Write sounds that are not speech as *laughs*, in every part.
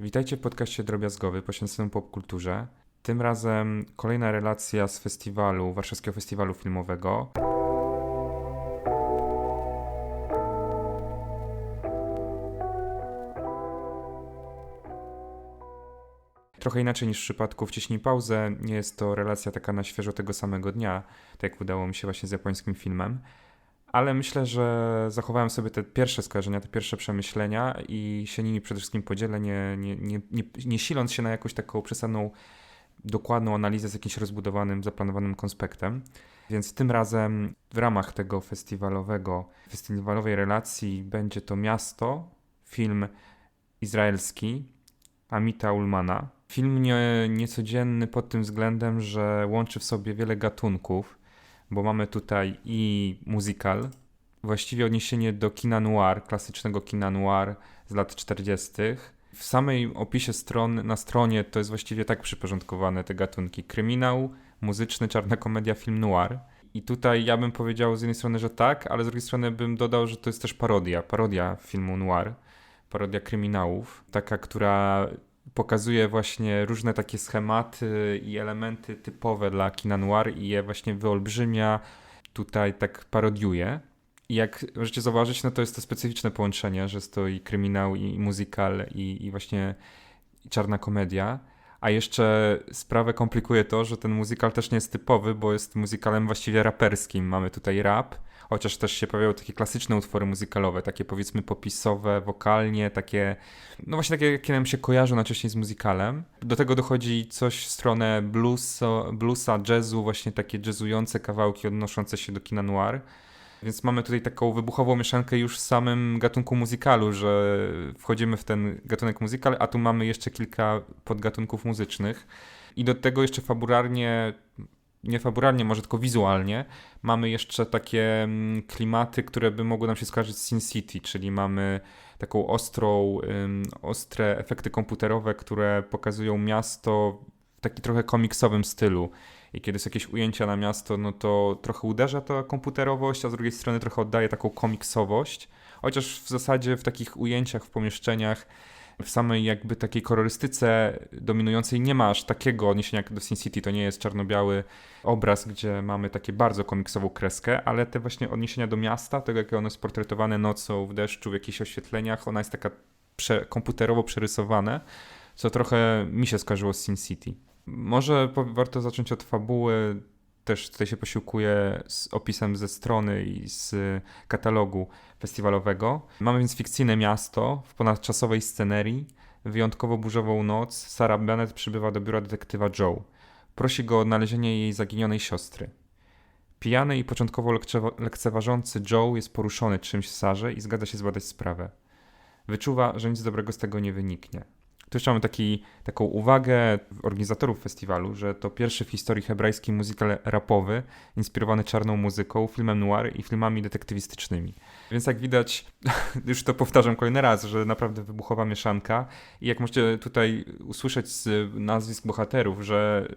Witajcie w podcaście Drobiazgowy poświęconym popkulturze. Tym razem kolejna relacja z festiwalu, Warszawskiego Festiwalu Filmowego. Trochę inaczej niż w przypadku Wciśnij pauzę, nie jest to relacja taka na świeżo tego samego dnia, tak jak udało mi się właśnie z japońskim filmem. Ale myślę, że zachowałem sobie te pierwsze skojarzenia, te pierwsze przemyślenia i się nimi przede wszystkim podzielę, nie, nie, nie, nie, nie siląc się na jakąś taką przesadną, dokładną analizę z jakimś rozbudowanym, zaplanowanym konspektem. Więc tym razem w ramach tego festiwalowego, festiwalowej relacji będzie to miasto, film izraelski Amita Ulmana. Film nie, niecodzienny pod tym względem, że łączy w sobie wiele gatunków, bo mamy tutaj i musical, właściwie odniesienie do kina noir, klasycznego kina noir z lat 40. W samej opisie stron, na stronie to jest właściwie tak przyporządkowane te gatunki. Kryminał, muzyczny, czarna komedia, film noir. I tutaj ja bym powiedział z jednej strony, że tak, ale z drugiej strony bym dodał, że to jest też parodia, parodia filmu noir, parodia kryminałów, taka, która pokazuje właśnie różne takie schematy i elementy typowe dla kina noir i je właśnie wyolbrzymia, tutaj tak parodiuje. I jak możecie zauważyć, no to jest to specyficzne połączenie, że jest to i kryminał, i musical, i, i właśnie czarna komedia. A jeszcze sprawę komplikuje to, że ten musical też nie jest typowy, bo jest musicalem właściwie raperskim. Mamy tutaj rap, chociaż też się pojawiały takie klasyczne utwory muzykalowe, takie powiedzmy popisowe, wokalnie, takie, no właśnie takie, jakie nam się kojarzą najczęściej z muzykalem. Do tego dochodzi coś w stronę bluesa, bluesa, jazzu, właśnie takie jazzujące kawałki odnoszące się do kina noir. Więc mamy tutaj taką wybuchową mieszankę już w samym gatunku muzykalu, że wchodzimy w ten gatunek muzykal, a tu mamy jeszcze kilka podgatunków muzycznych. I do tego jeszcze fabularnie nie fabularnie, może tylko wizualnie, mamy jeszcze takie mm, klimaty, które by mogły nam się skojarzyć z Sin City, czyli mamy taką ostrą, ostre efekty komputerowe, które pokazują miasto w taki trochę komiksowym stylu. I kiedy są jakieś ujęcia na miasto, no to trochę uderza to komputerowość, a z drugiej strony trochę oddaje taką komiksowość. Chociaż w zasadzie w takich ujęciach, w pomieszczeniach w samej jakby takiej kolorystyce dominującej nie ma aż takiego odniesienia jak do Sin City. To nie jest czarno-biały obraz, gdzie mamy takie bardzo komiksową kreskę, ale te właśnie odniesienia do miasta, tego jak ono jest portretowane nocą, w deszczu, w jakichś oświetleniach, ona jest taka prze komputerowo przerysowane, co trochę mi się skojarzyło z Sin City. Może warto zacząć od fabuły też tutaj się posiłkuję z opisem ze strony i z katalogu festiwalowego. Mamy więc fikcyjne miasto w ponadczasowej scenerii. Wyjątkowo burzową noc Sarah Bennett przybywa do biura detektywa Joe. Prosi go o odnalezienie jej zaginionej siostry. Pijany i początkowo lekceważący Joe jest poruszony czymś w Sarze i zgadza się zbadać sprawę. Wyczuwa, że nic dobrego z tego nie wyniknie. Tu jeszcze mamy taki, taką uwagę organizatorów festiwalu, że to pierwszy w historii hebrajski muzykel rapowy, inspirowany czarną muzyką, filmem noir i filmami detektywistycznymi. Więc jak widać, *laughs* już to powtarzam kolejny raz, że naprawdę wybuchowa mieszanka i jak możecie tutaj usłyszeć z nazwisk bohaterów, że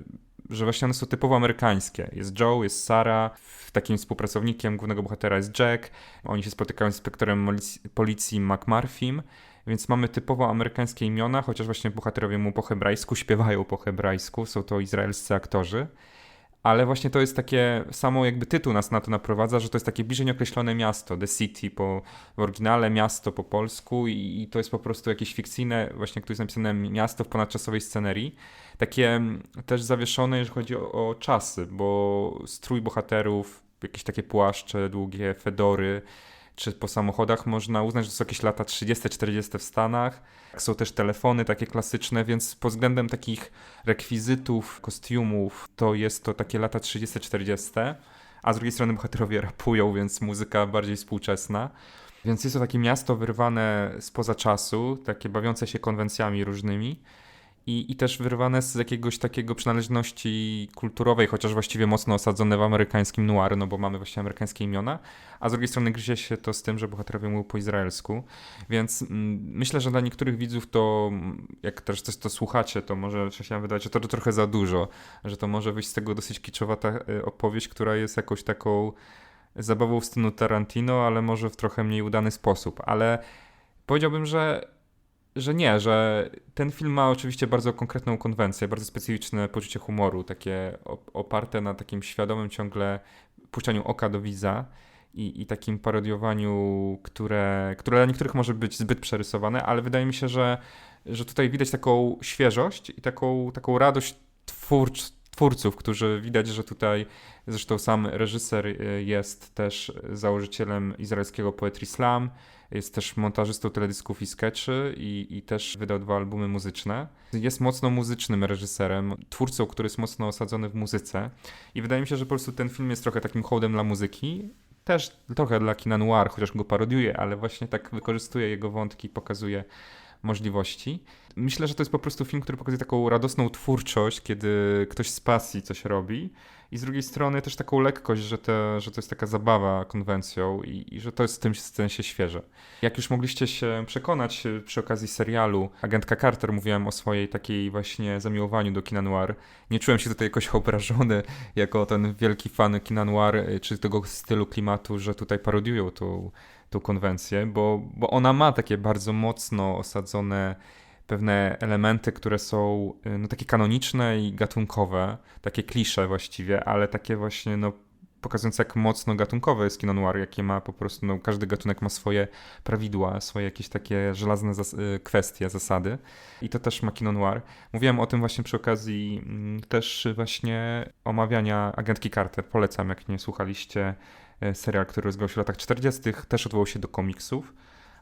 że właśnie one są typowo amerykańskie. Jest Joe, jest Sarah, takim współpracownikiem głównego bohatera jest Jack, oni się spotykają z inspektorem policji McMurphym, więc mamy typowo amerykańskie imiona, chociaż właśnie bohaterowie mu po hebrajsku śpiewają po hebrajsku, są to izraelscy aktorzy. Ale właśnie to jest takie, samo jakby tytuł nas na to naprowadza, że to jest takie bliżej nieokreślone miasto, The City po, w oryginale, miasto po polsku i, i to jest po prostu jakieś fikcyjne, właśnie tu jest napisane miasto w ponadczasowej scenerii. Takie mm, też zawieszone, jeżeli chodzi o, o czasy, bo strój bohaterów, jakieś takie płaszcze, długie fedory, czy po samochodach można uznać, że to są jakieś lata 30-40 w Stanach. Są też telefony takie klasyczne, więc pod względem takich rekwizytów, kostiumów, to jest to takie lata 30-40, a z drugiej strony bohaterowie rapują, więc muzyka bardziej współczesna. Więc jest to takie miasto wyrwane spoza czasu, takie bawiące się konwencjami różnymi i, i też wyrwane z jakiegoś takiego przynależności kulturowej, chociaż właściwie mocno osadzone w amerykańskim noir, no bo mamy właśnie amerykańskie imiona, a z drugiej strony gryzie się to z tym, że bohaterowie mówią po izraelsku, więc mm, myślę, że dla niektórych widzów to, jak też coś to słuchacie, to może się wydawać, że to, trochę za dużo, że to może wyjść z tego dosyć kiczowata y, opowieść, która jest jakąś taką zabawą w stylu Tarantino, ale może w trochę mniej udany sposób, ale powiedziałbym, że że nie, że ten film ma oczywiście bardzo konkretną konwencję, bardzo specyficzne poczucie humoru, takie oparte na takim świadomym ciągle puszczaniu oka do widza i, i takim parodiowaniu, które, które dla niektórych może być zbyt przerysowane, ale wydaje mi się, że, że tutaj widać taką świeżość i taką, taką radość twórcz, twórców, którzy widać, że tutaj zresztą sam reżyser y, jest też założycielem izraelskiego Poetry Slam, jest też montażystą teledysków i sketchy i, i też wydał dwa albumy muzyczne. Jest mocno muzycznym reżyserem, twórcą, który jest mocno osadzony w muzyce i wydaje mi się, że po prostu ten film jest trochę takim hołdem dla muzyki, też trochę dla kina noir, chociaż go parodiuje, ale właśnie tak wykorzystuje jego wątki, pokazuje możliwości. Myślę, że to jest po prostu film, który pokazuje taką radosną twórczość, kiedy ktoś z pasji coś robi i z drugiej strony też taką lekkość, że, te, że to jest taka zabawa konwencją i, i że to jest w tym sensie świeże. Jak już mogliście się przekonać y, przy okazji serialu Agentka Carter, mówiłem o swojej takiej właśnie zamiłowaniu do kina noir. Nie czułem się tutaj jakoś *laughs* obrażony jako ten wielki fan kina noir, y, czy tego stylu klimatu, że tutaj parodiują tą, tą konwencję, bo, bo ona ma takie bardzo mocno osadzone pewne elementy, które są y, no, takie kanoniczne i gatunkowe, takie klisze właściwie, ale takie właśnie no, pokazujące jak mocno gatunkowe jest kino noir, jakie ma po prostu, no, każdy gatunek ma swoje prawidła, swoje jakieś takie żelazne zas y, kwestie, zasady i to też ma kino noir. Mówiłem o tym właśnie przy okazji mm, też właśnie omawiania Agentki Carter, polecam jak nie słuchaliście y, serial, który rozgrywał się w latach 40., też odwołał się do komiksów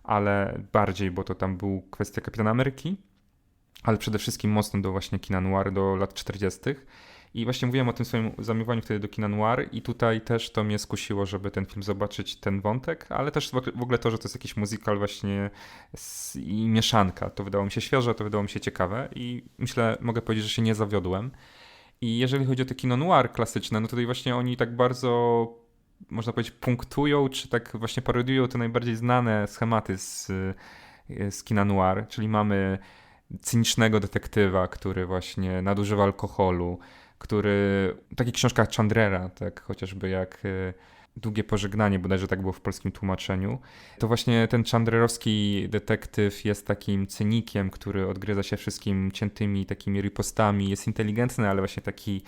ale bardziej, bo to tam był kwestia Kapitana Ameryki, ale przede wszystkim mocno do właśnie kina noir, do lat 40. I właśnie mówiłem o tym swoim zamiłowaniu wtedy do kina noir i tutaj też to mnie skusiło, żeby ten film zobaczyć, ten wątek, ale też w ogóle to, że to jest jakiś muzykal właśnie i mieszanka. To wydało mi się świeże, to wydało mi się ciekawe i myślę, mogę powiedzieć, że się nie zawiodłem. I jeżeli chodzi o te kino noir klasyczne, no tutaj właśnie oni tak bardzo można powiedzieć, punktują, czy tak właśnie parodiują te najbardziej znane schematy z, z kina noir, czyli mamy cynicznego detektywa, który właśnie nadużywa alkoholu, który, tak jak książka Chandrera, tak chociażby jak e, Długie Pożegnanie, bodajże tak było w polskim tłumaczeniu, to właśnie ten chandrerowski detektyw jest takim cynikiem, który odgryza się wszystkim ciętymi takimi ripostami, jest inteligentny, ale właśnie taki,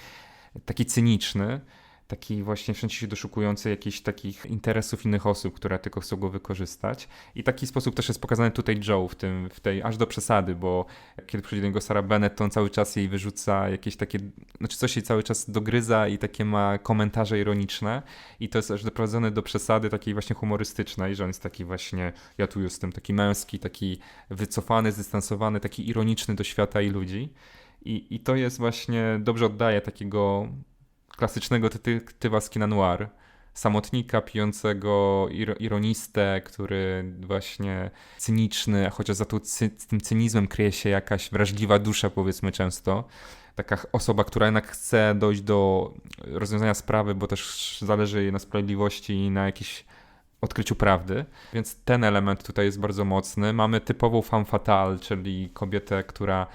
taki cyniczny taki właśnie wszędzie się doszukujący jakichś takich interesów innych osób, które tylko chcą go wykorzystać. I taki sposób też jest pokazany tutaj Joe w, tym, w tej aż do przesady, bo kiedy przychodzi do niego Sarah Bennett, to on cały czas jej wyrzuca jakieś takie, znaczy coś jej cały czas dogryza i takie ma komentarze ironiczne i to jest aż doprowadzone do przesady takiej właśnie humorystycznej, że on jest taki właśnie, ja tu jestem taki męski, taki wycofany, zdystansowany, taki ironiczny do świata i ludzi. I, I to jest właśnie, dobrze oddaje takiego klasycznego detektywa z noir, samotnika pijącego ir ironistę, który właśnie cyniczny, a chociaż za tą cy tym cynizmem kryje się jakaś wrażliwa dusza, powiedzmy często. Taka osoba, która jednak chce dojść do rozwiązania sprawy, bo też zależy jej na sprawiedliwości i na jakiś odkryciu prawdy, więc ten element tutaj jest bardzo mocny. Mamy typową femme fatale, czyli kobietę, która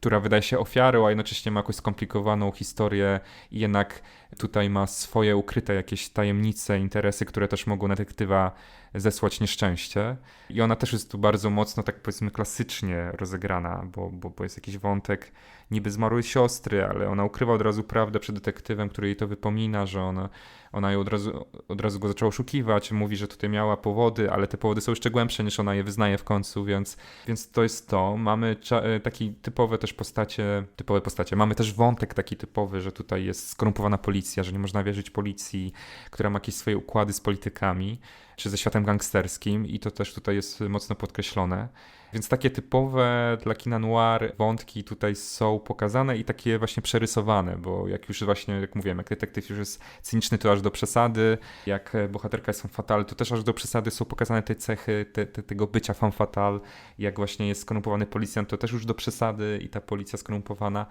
która wydaje się ofiarą, a jednocześnie ma jakąś skomplikowaną historię i jednak tutaj ma swoje ukryte jakieś tajemnice, interesy, które też mogą detektywa zesłać nieszczęście. I ona też jest tu bardzo mocno, tak powiedzmy, klasycznie rozegrana, bo, bo, bo jest jakiś wątek niby zmarłej siostry, ale ona ukrywa od razu prawdę przed detektywem, który jej to wypomina, że ona, ona ją od razu, od razu go zaczęła oszukiwać, mówi, że tutaj miała powody, ale te powody są jeszcze głębsze niż ona je wyznaje w końcu, więc, więc to jest to. Mamy e, taki typowe też postacie, typowe postacie. Mamy też wątek taki typowy, że tutaj jest skorumpowana policja, że nie można wierzyć policji, która ma jakieś swoje układy z politykami, czy ze światem gangsterskim i to też tutaj jest mocno podkreślone. Więc takie typowe dla kina noir wątki tutaj są pokazane i takie właśnie przerysowane, bo jak już właśnie, jak mówiłem, jak detektyw już jest cyniczny, to aż do przesady, jak bohaterka jest fatal, to też aż do przesady są pokazane te cechy te, te, tego bycia fan fatal, jak właśnie jest skorumpowany policjant, to też już do przesady i ta policja skorumpowana,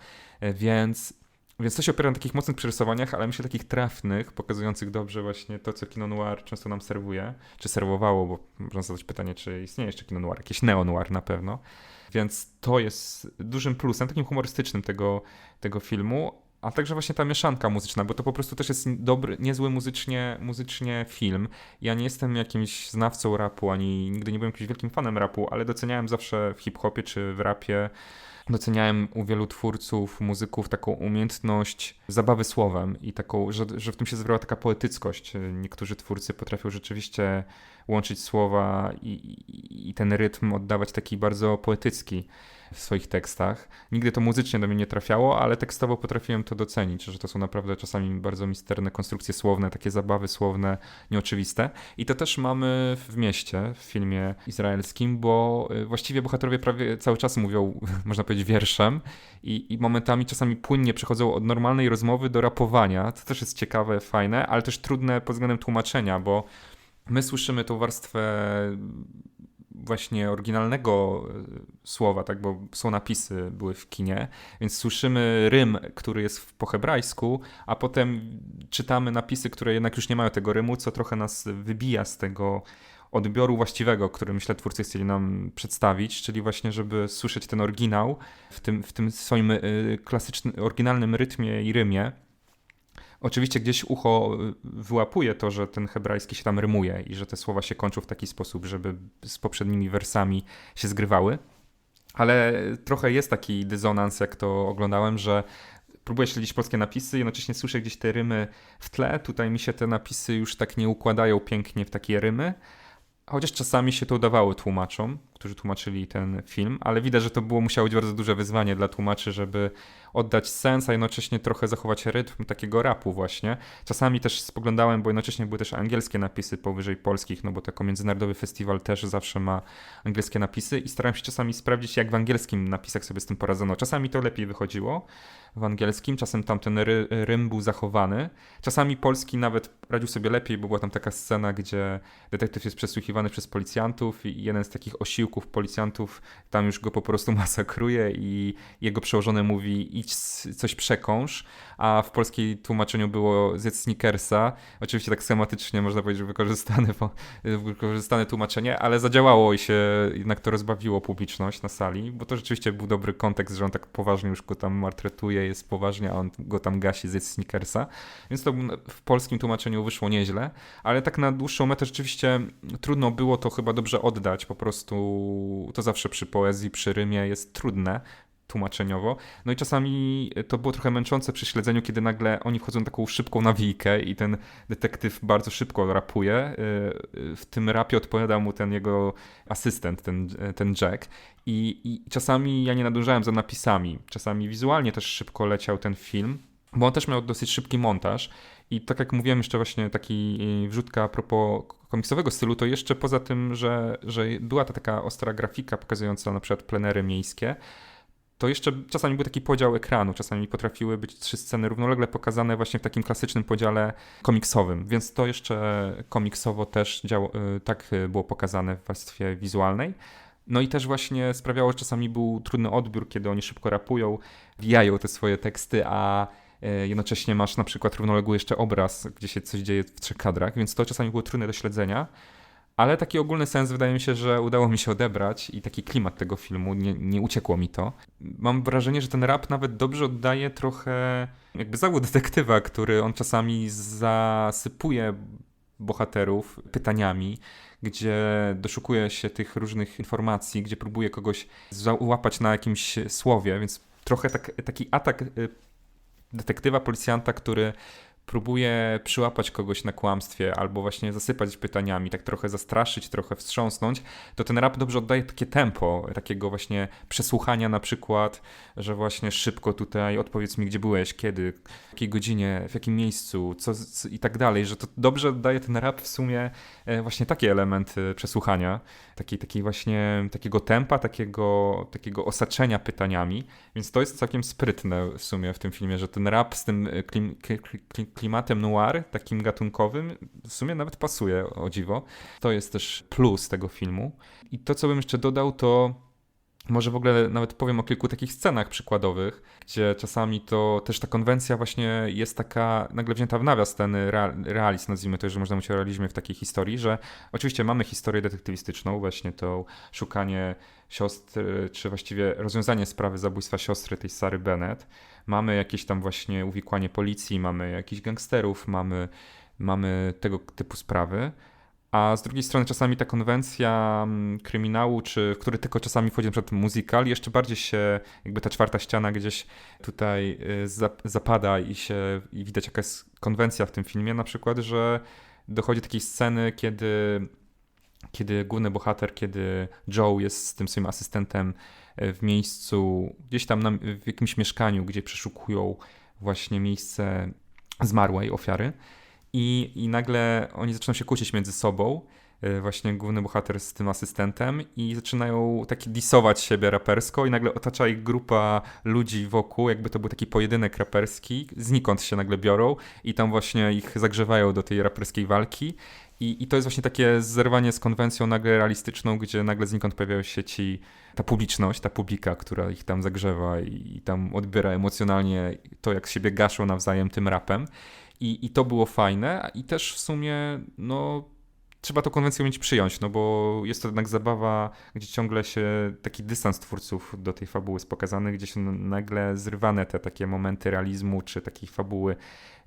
więc więc to się opiera na takich mocnych przerysowaniach, ale myślę takich trafnych, pokazujących dobrze właśnie to, co kino noir często nam serwuje, czy serwowało, bo można zadać pytanie, czy istnieje jeszcze kino noir, jakieś neo noir na pewno. Więc to jest dużym plusem, takim humorystycznym tego, tego filmu, a także właśnie ta mieszanka muzyczna, bo to po prostu też jest dobry, niezły muzycznie, muzycznie film. Ja nie jestem jakimś znawcą rapu, ani nigdy nie byłem jakimś wielkim fanem rapu, ale doceniałem zawsze w hip-hopie czy w rapie doceniałem u wielu twórców, muzyków taką umiejętność zabawy słowem i taką, że, że w tym się zwrała taka poetyckość. Niektórzy twórcy potrafią rzeczywiście łączyć słowa i, i, ten rytm oddawać taki bardzo poetycki w swoich tekstach. Nigdy to muzycznie do mnie nie trafiało, ale tekstowo potrafiłem to docenić, że to są naprawdę czasami bardzo misterne konstrukcje słowne, takie zabawy słowne nieoczywiste. I to też mamy w mieście, w filmie izraelskim, bo y, właściwie bohaterowie prawie cały czas mówią, *laughs* można powiedzieć, wierszem i, i momentami czasami płynnie przechodzą od normalnej rozmowy do rapowania. To też jest ciekawe, fajne, ale też trudne pod względem tłumaczenia, bo my słyszymy tą warstwę właśnie oryginalnego e, słowa, tak, bo są napisy, były w kinie, więc słyszymy rym, który jest po hebrajsku, a potem czytamy napisy, które jednak już nie mają tego rymu, co trochę nas wybija z tego odbioru właściwego, który myślę twórcy chcieli nam przedstawić, czyli właśnie, żeby słyszeć ten oryginał w tym, w tym swoim e, klasycznym, oryginalnym rytmie i rymie, Oczywiście gdzieś ucho y, wyłapuje to, że ten hebrajski się tam rymuje i że te słowa się kończą w taki sposób, żeby z poprzednimi wersami się zgrywały. Ale trochę jest taki dysonans, jak to oglądałem, że próbuję śledzić polskie napisy, jednocześnie słyszę gdzieś te rymy w tle. Tutaj mi się te napisy już tak nie układają pięknie w takie rymy. Chociaż czasami się to udawało tłumaczom, którzy tłumaczyli ten film, ale widać, że to było musiało być bardzo duże wyzwanie dla tłumaczy, żeby oddać sens, a jednocześnie trochę zachować rytm takiego rapu właśnie. Czasami też spoglądałem, bo jednocześnie były też angielskie napisy powyżej polskich, no bo jako międzynarodowy festiwal też zawsze ma angielskie napisy i starałem się czasami sprawdzić, jak w angielskim napisach sobie z tym poradzono. Czasami to lepiej wychodziło w angielskim, czasem tam ten ry rym był zachowany. Czasami polski nawet radził sobie lepiej, bo była tam taka scena, gdzie detektyw jest przesłuchiwany przez policjantów i jeden z takich osiłków policjantów tam już go po prostu *laughs* masakruje i jego przełożony mówi idź coś przekąż, a w polskiej tłumaczeniu było zjedz snickersa. Oczywiście tak schematycznie można powiedzieć, wykorzystane, *laughs* wykorzystane tłumaczenie, ale zadziałało i się jednak to rozbawiło publiczność na sali, bo to rzeczywiście był dobry kontekst, że on tak poważnie już go tam martretuje, jest poważnie, a on go tam gasi zjedz snickersa. Więc to w polskim tłumaczeniu wyszło nieźle, ale tak na dłuższą metę rzeczywiście trudno było to chyba dobrze oddać, po prostu to zawsze przy poezji, przy rymie jest trudne, tłumaczeniowo. No i czasami to było trochę męczące przy śledzeniu, kiedy nagle oni wchodzą na taką szybką nawijkę i ten detektyw bardzo szybko rapuje. Y, w tym rapie odpowiada mu ten jego asystent, ten, ten Jack. I, I czasami ja nie nadążałem za napisami. Czasami wizualnie też szybko leciał ten film, bo on też miał dosyć szybki montaż. I tak jak mówiłem, jeszcze właśnie taki y, wrzutka a propos komiksowego stylu, to jeszcze poza tym, że, że była ta taka ostra grafika pokazująca na przykład plenery miejskie, to jeszcze czasami był taki podział ekranu, czasami potrafiły być trzy sceny równolegle pokazane właśnie w takim klasycznym podziale komiksowym, więc to jeszcze komiksowo też działo, y, tak było pokazane w warstwie wizualnej. No i też właśnie sprawiało, że czasami był trudny odbiór, kiedy oni szybko rapują, wijają te swoje teksty, a jednocześnie masz na przykład równoległy jeszcze obraz, gdzie się coś dzieje w trzech kadrach, więc to czasami było trudne do śledzenia. Ale taki ogólny sens wydaje mi się, że udało mi się odebrać i taki klimat tego filmu, nie, nie uciekło mi to. Mam wrażenie, że ten rap nawet dobrze oddaje trochę jakby zawód detektywa, który on czasami zasypuje bohaterów pytaniami, gdzie doszukuje się tych różnych informacji, gdzie próbuje kogoś załapać na jakimś słowie, więc trochę tak, taki atak y, detektywa, policjanta, który próbuje przyłapać kogoś na kłamstwie albo właśnie zasypać pytaniami, tak trochę zastraszyć, trochę wstrząsnąć, to ten rap dobrze oddaje takie tempo, takiego właśnie przesłuchania na przykład, że właśnie szybko tutaj odpowiedz mi, gdzie byłeś, kiedy, w jakiej godzinie, w jakim miejscu, co, co i tak dalej, że to dobrze oddaje ten rap w sumie e, właśnie takie elementy przesłuchania, takiej, właśnie takiego tempa, takiego, takiego osaczenia pytaniami, więc to jest całkiem sprytne w sumie w tym filmie, że ten rap z tym klim, klim, klimatem noir, takim gatunkowym, w sumie nawet pasuje, o dziwo. To jest też plus tego filmu. I to, co bym jeszcze dodał, to może w ogóle nawet powiem o kilku takich scenach przykładowych, gdzie czasami to też ta konwencja właśnie jest taka nagle wzięta w nawias, ten realizm, nazwijmy to, że można mówić o realizmie w takiej historii, że oczywiście mamy historię detektywistyczną, właśnie to szukanie siostry, czy właściwie rozwiązanie sprawy zabójstwa siostry tej Sary Bennett. Mamy jakieś tam właśnie uwikłanie policji, mamy jakichś gangsterów, mamy, mamy tego typu sprawy. A z drugiej strony czasami ta konwencja mm, kryminału, czy w który tylko czasami wchodzi na przykład musical, jeszcze bardziej się, jakby ta czwarta ściana gdzieś tutaj y, zapada i się i widać jaka jest konwencja w tym filmie, na przykład, że dochodzi do takiej sceny, kiedy, kiedy główny bohater, kiedy Joe jest z tym swoim asystentem w miejscu, gdzieś tam na, w jakimś mieszkaniu, gdzie przeszukują właśnie miejsce zmarłej ofiary. I, i nagle oni zaczynają się kłócić między sobą, y, właśnie główny bohater z tym asystentem i zaczynają taki disować siebie rapersko i nagle otacza ich grupa ludzi wokół, jakby to był taki pojedynek raperski, znikąd się nagle biorą i tam właśnie ich zagrzewają do tej raperskiej walki i, I to jest właśnie takie zerwanie z konwencją nagle realistyczną, gdzie nagle znikąd pojawiają się ci, ta publiczność, ta publika, która ich tam zagrzewa i, i tam odbiera emocjonalnie to, jak siebie gaszą nawzajem tym rapem. I, I to było fajne i też w sumie, no, trzeba tą konwencję mieć przyjąć, no bo jest to jednak zabawa, gdzie ciągle się taki dystans twórców do tej fabuły jest pokazany, gdzie się nagle zrywane te takie momenty realizmu, czy takiej fabuły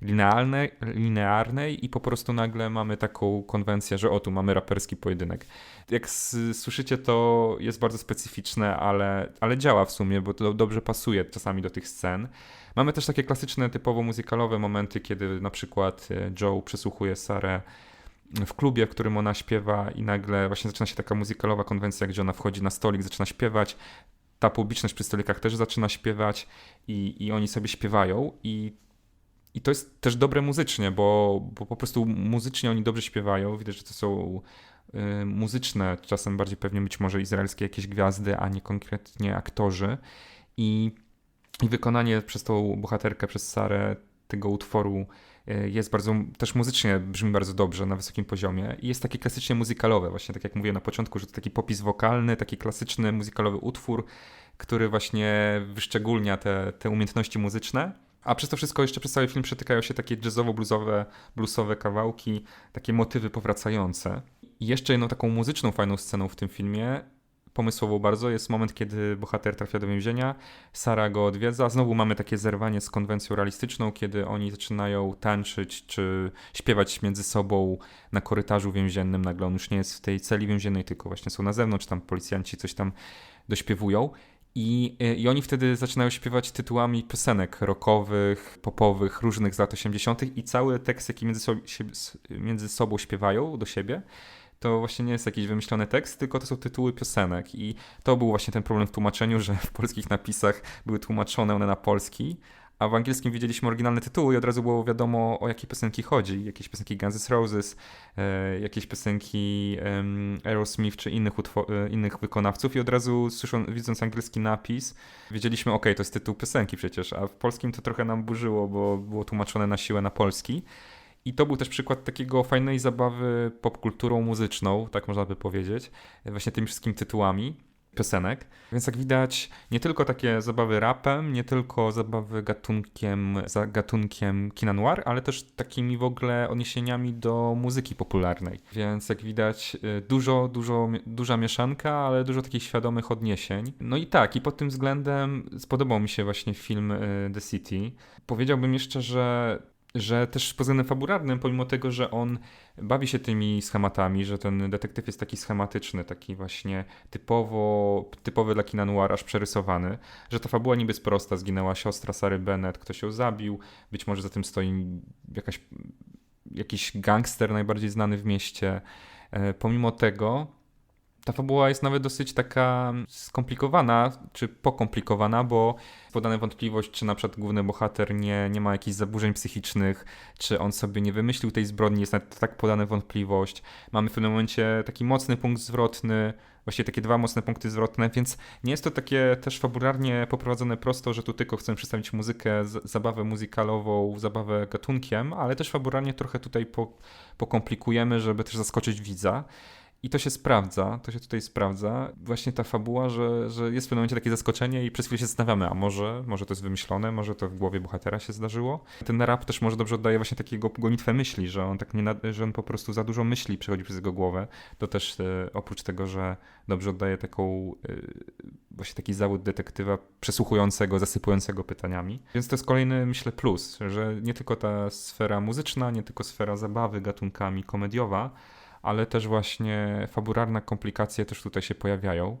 linearnej, linearnej i po prostu nagle mamy taką konwencję, że o tu mamy raperski pojedynek. Jak słyszycie, to jest bardzo specyficzne, ale, ale działa w sumie, bo to dobrze pasuje czasami do tych scen. Mamy też takie klasyczne, typowo muzykalowe momenty, kiedy na przykład e, Joe przesłuchuje Sarę w klubie, w którym ona śpiewa i nagle właśnie zaczyna się taka muzykalowa konwencja, gdzie ona wchodzi na stolik, zaczyna śpiewać, ta publiczność przy stolikach też zaczyna śpiewać i, i oni sobie śpiewają i i to jest też dobre muzycznie, bo, bo po prostu muzycznie oni dobrze śpiewają. Widać, że to są y, muzyczne, czasem bardziej pewnie być może izraelskie jakieś gwiazdy, a nie konkretnie aktorzy. I i wykonanie przez tą bohaterkę, przez Sarę tego utworu jest bardzo, też muzycznie brzmi bardzo dobrze, na wysokim poziomie i jest takie klasycznie muzykalowe, właśnie tak jak mówiłem na początku, że to taki popis wokalny, taki klasyczny muzykalowy utwór, który właśnie wyszczególnia te, te umiejętności muzyczne. A przez to wszystko jeszcze przez cały film przetykają się takie jazzowo-bluesowe, bluesowe kawałki, takie motywy powracające. I jeszcze jedną taką muzyczną fajną sceną w tym filmie pomysłowo bardzo. Jest moment, kiedy bohater trafia do więzienia, Sara go odwiedza. Znowu mamy takie zerwanie z konwencją realistyczną, kiedy oni zaczynają tańczyć czy śpiewać między sobą na korytarzu więziennym. Nagle on już nie jest w tej celi więziennej, tylko właśnie są na zewnątrz, tam policjanci coś tam dośpiewują. I, I oni wtedy zaczynają śpiewać tytułami piosenek rockowych, popowych, różnych z lat 80., i cały tekst, jaki między, so, między sobą śpiewają do siebie, to właśnie nie jest jakiś wymyślony tekst, tylko to są tytuły piosenek. I to był właśnie ten problem w tłumaczeniu, że w polskich napisach były tłumaczone one na polski, a w angielskim widzieliśmy oryginalne tytuły i od razu było wiadomo o jakie piosenki chodzi. Jakieś piosenki Guns N' Roses, e, jakieś piosenki e, Aerosmith czy innych, e, innych wykonawców i od razu słysząc, widząc angielski napis wiedzieliśmy, ok, to jest tytuł piosenki przecież, a w polskim to trochę nam burzyło, bo było tłumaczone na siłę na polski. I to był też przykład takiego fajnej zabawy popkulturą muzyczną, tak można by powiedzieć, właśnie tymi wszystkimi tytułami piosenek. Więc jak widać, nie tylko takie zabawy rapem, nie tylko zabawy gatunkiem, za gatunkiem kina noir, ale też takimi w ogóle odniesieniami do muzyki popularnej. Więc jak widać, y, dużo, dużo, duża mieszanka, ale dużo takich świadomych odniesień. No i tak, i pod tym względem spodobał mi się właśnie film y, The City. Powiedziałbym jeszcze, że że też pod względem fabularnym, pomimo tego, że on bawi się tymi schematami, że ten detektyw jest taki schematyczny, taki właśnie typowo, typowy dla kina noir, aż przerysowany, że ta fabuła niby jest prosta, zginęła siostra Sary Bennett, ktoś ją zabił, być może za tym stoi jakaś, jakiś gangster najbardziej znany w mieście. E, pomimo tego ta fabuła jest nawet dosyć taka skomplikowana, czy pokomplikowana, bo podane wątpliwość, czy na przykład główny bohater nie, nie ma jakichś zaburzeń psychicznych, czy on sobie nie wymyślił tej zbrodni, jest nawet tak podane wątpliwość. Mamy w pewnym momencie taki mocny punkt zwrotny, właściwie takie dwa mocne punkty zwrotne, więc nie jest to takie też fabularnie poprowadzone prosto, że tu tylko chcę przedstawić muzykę, zabawę muzykalową, zabawę gatunkiem, ale też fabularnie trochę tutaj po, pokomplikujemy, żeby też zaskoczyć widza. I to się sprawdza, to się tutaj sprawdza. Właśnie ta fabuła, że, że jest w pewnym momencie takie zaskoczenie i przez chwilę się zastanawiamy, a może, może to jest wymyślone, może to w głowie bohatera się zdarzyło. Ten rap też może dobrze oddaje właśnie takiego gonitwę myśli, że on tak nie, że on po prostu za dużo myśli przechodzi przez jego głowę. To też e, oprócz tego, że dobrze oddaje taką, e, właśnie taki zawód detektywa przesłuchującego, zasypującego pytaniami. Więc to jest kolejny, myślę, plus, że nie tylko ta sfera muzyczna, nie tylko sfera zabawy gatunkami komediowa, ale też właśnie fabularne komplikacje też tutaj się pojawiają.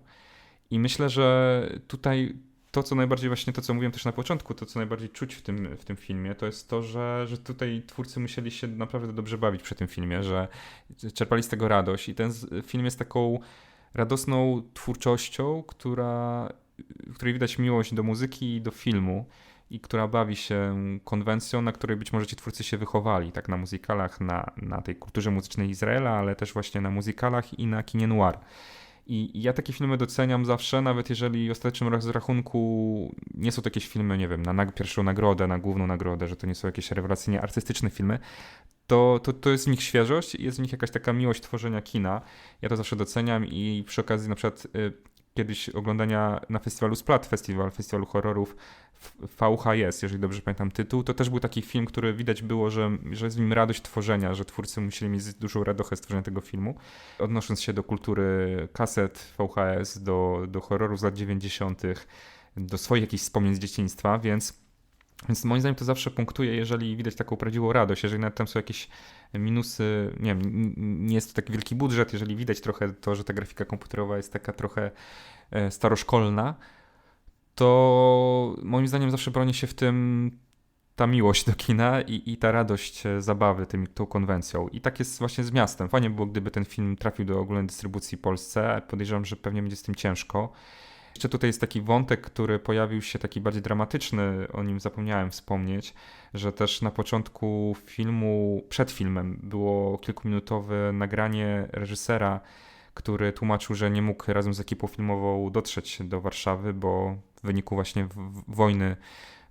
I myślę, że tutaj to, co najbardziej właśnie, to co mówiłem też na początku, to co najbardziej czuć w tym, w tym filmie, to jest to, że, że tutaj twórcy musieli się naprawdę dobrze bawić przy tym filmie, że czerpali z tego radość i ten film jest taką radosną twórczością, która, w której widać miłość do muzyki i do filmu i która bawi się konwencją, na której być może ci twórcy się wychowali, tak na muzykalach, na, na tej kulturze muzycznej Izraela, ale też właśnie na muzykalach i na kinie noir. I ja takie filmy doceniam zawsze, nawet jeżeli w ostatecznym rozrachunku nie są to jakieś filmy, nie wiem, na pierwszą nagrodę, na główną nagrodę, że to nie są jakieś rewelacyjnie artystyczne filmy, to, to, to jest w nich świeżość, jest w nich jakaś taka miłość tworzenia kina. Ja to zawsze doceniam i przy okazji na przykład y, kiedyś oglądania na festiwalu Splat, festiwal, festiwalu horrorów VHS, jeżeli dobrze pamiętam tytuł, to też był taki film, który widać było, że, że jest w nim radość tworzenia, że twórcy musieli mieć dużą radość stworzenia tego filmu. Odnosząc się do kultury kaset VHS, do, do horrorów z lat 90., do swoich jakichś wspomnień z dzieciństwa, więc więc moim zdaniem to zawsze punktuje, jeżeli widać taką prawdziwą radość, jeżeli nawet tam są jakieś minusy, nie wiem, nie jest to taki wielki budżet, jeżeli widać trochę to, że ta grafika komputerowa jest taka trochę e, staroszkolna, to moim zdaniem zawsze broni się w tym ta miłość do kina i, i ta radość e, zabawy tym, tą konwencją. I tak jest właśnie z miastem. Fajnie było, gdyby ten film trafił do ogólnej dystrybucji w Polsce. Podejrzewam, że pewnie będzie z tym ciężko. Jeszcze tutaj jest taki wątek, który pojawił się taki bardziej dramatyczny, o nim zapomniałem wspomnieć, że też na początku filmu, przed filmem było kilkuminutowe nagranie reżysera, który tłumaczył, że nie mógł razem z ekipą filmową dotrzeć do Warszawy, bo w wyniku właśnie wojny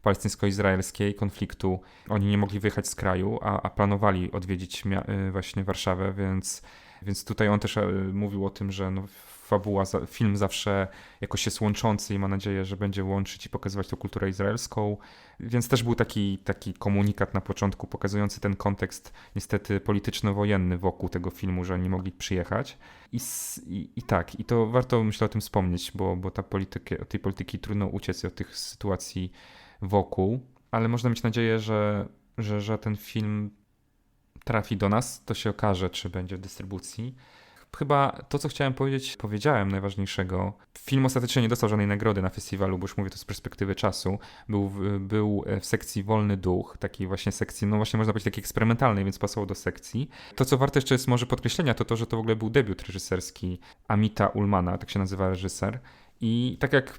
palestyńsko-izraelskiej, konfliktu, oni nie mogli wyjechać z kraju, a, a planowali odwiedzić y, właśnie Warszawę, więc, więc tutaj on też y, mówił o tym, że no, fabuła, film zawsze jakoś jest łączący i ma nadzieję, że będzie łączyć i pokazywać tą kulturę izraelską. Więc też był taki, taki komunikat na początku pokazujący ten kontekst niestety polityczno-wojenny wokół tego filmu, że nie mogli przyjechać. I, i, i tak, i to warto myślę o tym wspomnieć, bo, bo ta polityki, od tej polityki trudno uciec od tych sytuacji wokół, ale można mieć nadzieję, że, że, że ten film trafi do nas, to się okaże, czy będzie w dystrybucji chyba to, co chciałem powiedzieć, powiedziałem najważniejszego. Film ostatecznie nie dostał żadnej nagrody na festiwalu, bo już mówię to z perspektywy czasu. Był, był w sekcji Wolny Duch, takiej właśnie sekcji, no właśnie można powiedzieć takiej eksperymentalnej, więc pasował do sekcji. To, co warte jeszcze jest może podkreślenia, to to, że to w ogóle był debiut reżyserski Amita Ulmana, tak się nazywa reżyser. I tak jak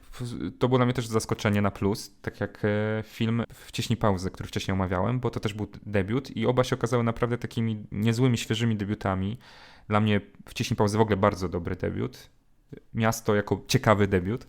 to było dla mnie też zaskoczenie na plus, tak jak e, film Wciśnij pauzę, który wcześniej omawiałem, bo to też był debiut i oba się okazały naprawdę takimi niezłymi, świeżymi debiutami. Dla mnie Wciśnij pauzę w ogóle bardzo dobry debiut. Miasto jako ciekawy debiut.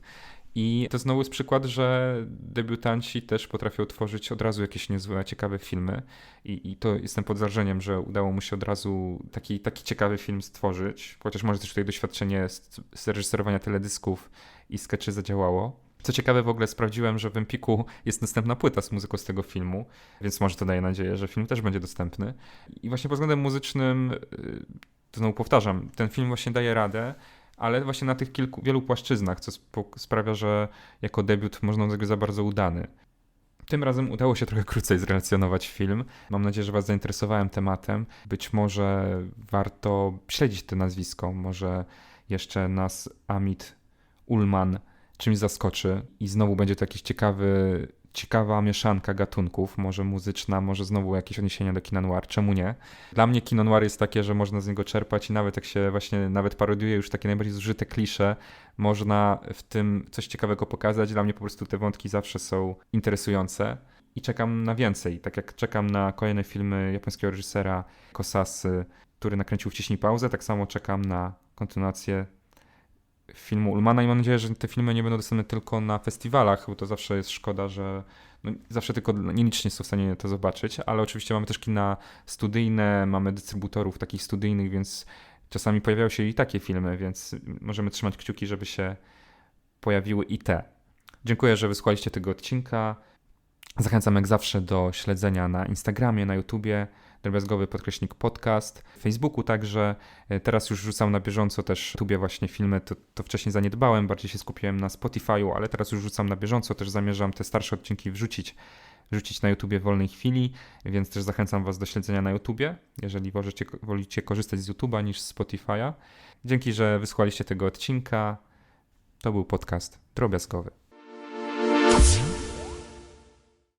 I to znowu jest przykład, że debiutanci też potrafią tworzyć od razu jakieś niezłe, ciekawe filmy. I, I, to jestem pod wrażeniem, że udało mu się od razu taki, taki ciekawy film stworzyć. Chociaż może też tutaj doświadczenie z, z reżyserowania teledysków i skeczy zadziałało. Co ciekawe, w ogóle sprawdziłem, że w Empiku jest dostępna płyta z muzyką z tego filmu, więc może to daje nadzieję, że film też będzie dostępny. I właśnie pod względem muzycznym, y, to znowu powtarzam, ten film właśnie daje radę, ale właśnie na tych kilku, wielu płaszczyznach, co sprawia, że jako debiut można go za bardzo udany. Tym razem udało się trochę krócej zrelacjonować film. Mam nadzieję, że Was zainteresowałem tematem. Być może warto śledzić to nazwisko. Może jeszcze nas Amit Ullman czymś zaskoczy i znowu będzie to jakiś ciekawy ciekawa mieszanka gatunków, może muzyczna, może znowu jakieś odniesienia do kina noir, czemu nie? Dla mnie kino noir jest takie, że można z niego czerpać i nawet jak się właśnie nawet parodiuje już takie najbardziej zużyte klisze, można w tym coś ciekawego pokazać. Dla mnie po prostu te wątki zawsze są interesujące i czekam na więcej. Tak jak czekam na kolejne filmy japońskiego reżysera Kosasy, który nakręcił Wciśnij pauzę, tak samo czekam na kontynuację filmu Ulmana i mam nadzieję, że te filmy nie będą dostępne tylko na festiwalach, bo to zawsze jest szkoda, że no, zawsze tylko nielicznie są w stanie to zobaczyć, ale oczywiście mamy też kina studyjne, mamy dystrybutorów takich studyjnych, więc czasami pojawiają się i takie filmy, więc możemy trzymać kciuki, żeby się pojawiły i te. Dziękuję, że wysłuchaliście tego odcinka. Zachęcam jak zawsze do śledzenia na Instagramie, na YouTubie, drobiazgowy podkreśnik podcast, Facebooku także. E, Teraz już rzucam na bieżąco też tubie właśnie filmy, to, to wcześniej zaniedbałem, bardziej się skupiłem na Spotify'u, ale teraz już rzucam na bieżąco, też zamierzam te starsze odcinki wrzucić, wrzucić na YouTubie w wolnej chwili, więc też zachęcam Was do śledzenia na YouTubie, jeżeli wolicie, wolicie korzystać z YouTube'a niż z Spotify'a. Dzięki, że wysłuchaliście tego odcinka. To był podcast drobiazgowy.